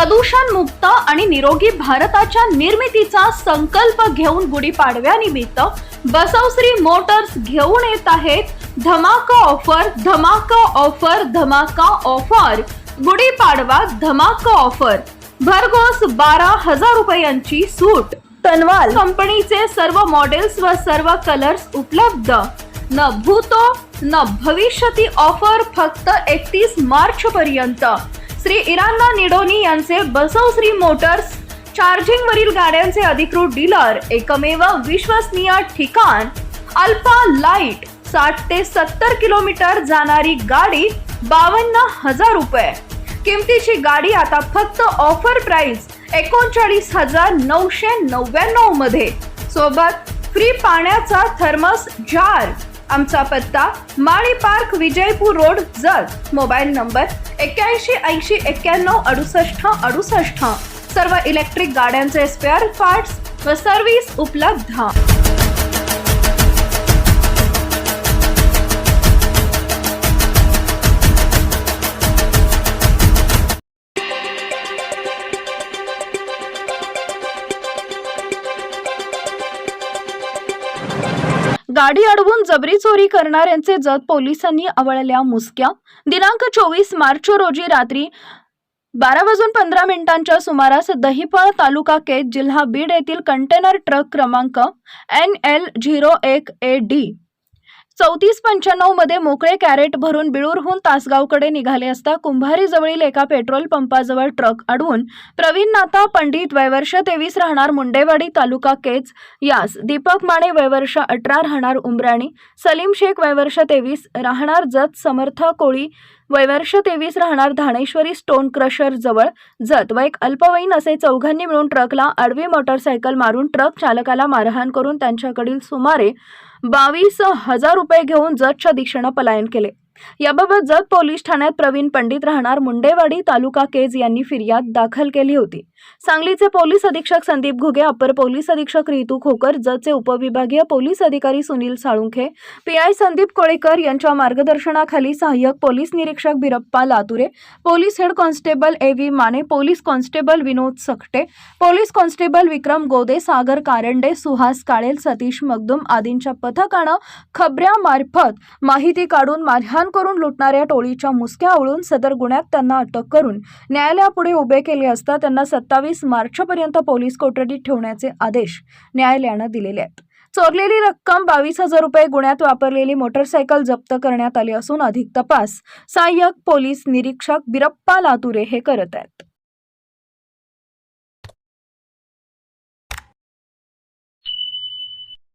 प्रदूषण मुक्त आणि निरोगी भारताच्या निर्मितीचा संकल्प घेऊन गुढीपाडव्यानिमित्त बसवश्री मोटर्स घेऊन येत आहेत. धमाका ऑफर धमाका ऑफर धमाका ऑफर. गुढीपाडवा धमाका ऑफर. भरघोस बारा हजार रुपयांची सूट. तनवाल. कंपनीचे सर्व मॉडेल्स व सर्व कलर्स उपलब्ध. न भूतो न भविष्यती ऑफर फक्त एकतीस मार्च पर्यंत श्री इरान्ना निडोनी यांचे बसवश्री मोटर्स चार्जिंग वरील गाड्यांचे अधिकृत डीलर एकमेव विश्वसनीय ठिकाण अल्फा लाइट साठ ते सत्तर किलोमीटर जाणारी गाडी बावन्न हजार रुपये. किमतीची गाडी आता फक्त ऑफर प्राइस एकोणचाळीस हजार नऊशे नव्याण्णवमध्ये. सोबत फ्री पाण्याचा थर्मस जार आमचा पत्ता Mali park Vijaypur road Jat mobile number एक्क्याऐंशी ऐंशी एक्क्याण्णव अडुसष्ट अडुसष्ट. सर्व इलेक्ट्रिक गाड्यांचे स्पेअर पार्ट्स व सर्व्हिस उपलब्ध. गाडी अडवून जबरी चोरी करणाऱ्यांचे जत पोलिसांनी आवळल्या मुसक्या. दिनांक चोवीस मार्च रोजी रात्री बारा वाजून पंधरा मिनिटांच्या सुमारास दहिपळ तालुका केत जिल्हा बीड येथील कंटेनर ट्रक क्रमांक एन एल झिरो एक ए डी चौतीस पंच्याण्णवमध्ये मोकळे कॅरेट भरून बिळूरहून तासगावकडे निघाले असता कुंभारी जवळील एका पेट्रोल पंपाजवळ ट्रक अडवून प्रवीण नाथा पंडित वयवर्ष तेवीस राहणार मुंडेवाडी तालुका केच यास दीपक माने वयवर्ष अठरा राहणार उमराणी सलीम शेख वयवर्ष तेवीस राहणार जत समर्थ कोळी वयवर्ष तेवीस राहणार धाणेश्वरी स्टोन क्रशर जवळ जत व एक अल्पवयीन असे चौघांनी मिळून ट्रकला आडवी मोटरसायकल मारून ट्रक चालकाला मारहाण करून त्यांच्याकडील सुमारे बावीस हजार रुपये घेऊन जतच्या दिशेनं पलायन केले. याबाबत जत पोलीस ठाण्यात प्रवीण पंडित राहणार मुंडेवाडी तालुका केज यांनी फिर्याद दाखल केली होती. सांगलीचे पोलीस अधीक्षक संदीप घुगे अपर पोलीस अधीक्षक रितू खोकर जतचे उपविभागीय पोलीस अधिकारी सुनील साळुंखे पीआय संदीप कोळेकर यांच्या मार्गदर्शनाखाली सहाय्यक पोलीस निरीक्षक Birappa Lature police head constable A V Mane police constable Vinod Sakate police constable Vikram Gode Sagar Karande Suhas Kalel Satish Magdum आदींच्या पथकानं खबऱ्यामार्फत माहिती काढून मारहाण करून लुटणाऱ्या टोळीच्या मुसक्या आवळून सदर गुन्ह्यात त्यांना अटक करून न्यायालयापुढे उभे केले असता त्यांना सत्तावीस मार्चपर्यंत पोलीस कोठडीत ठेवण्याचे आदेश न्यायालयानं दिलेले आहेत. चोरलेली रक्कम बावीस हजार रुपये गुन्ह्यात वापरलेली मोटरसायकल जप्त करण्यात आली असून अधिक तपास सहाय्यक पोलीस निरीक्षक बिरप्पा लातुरे हे करत आहेत.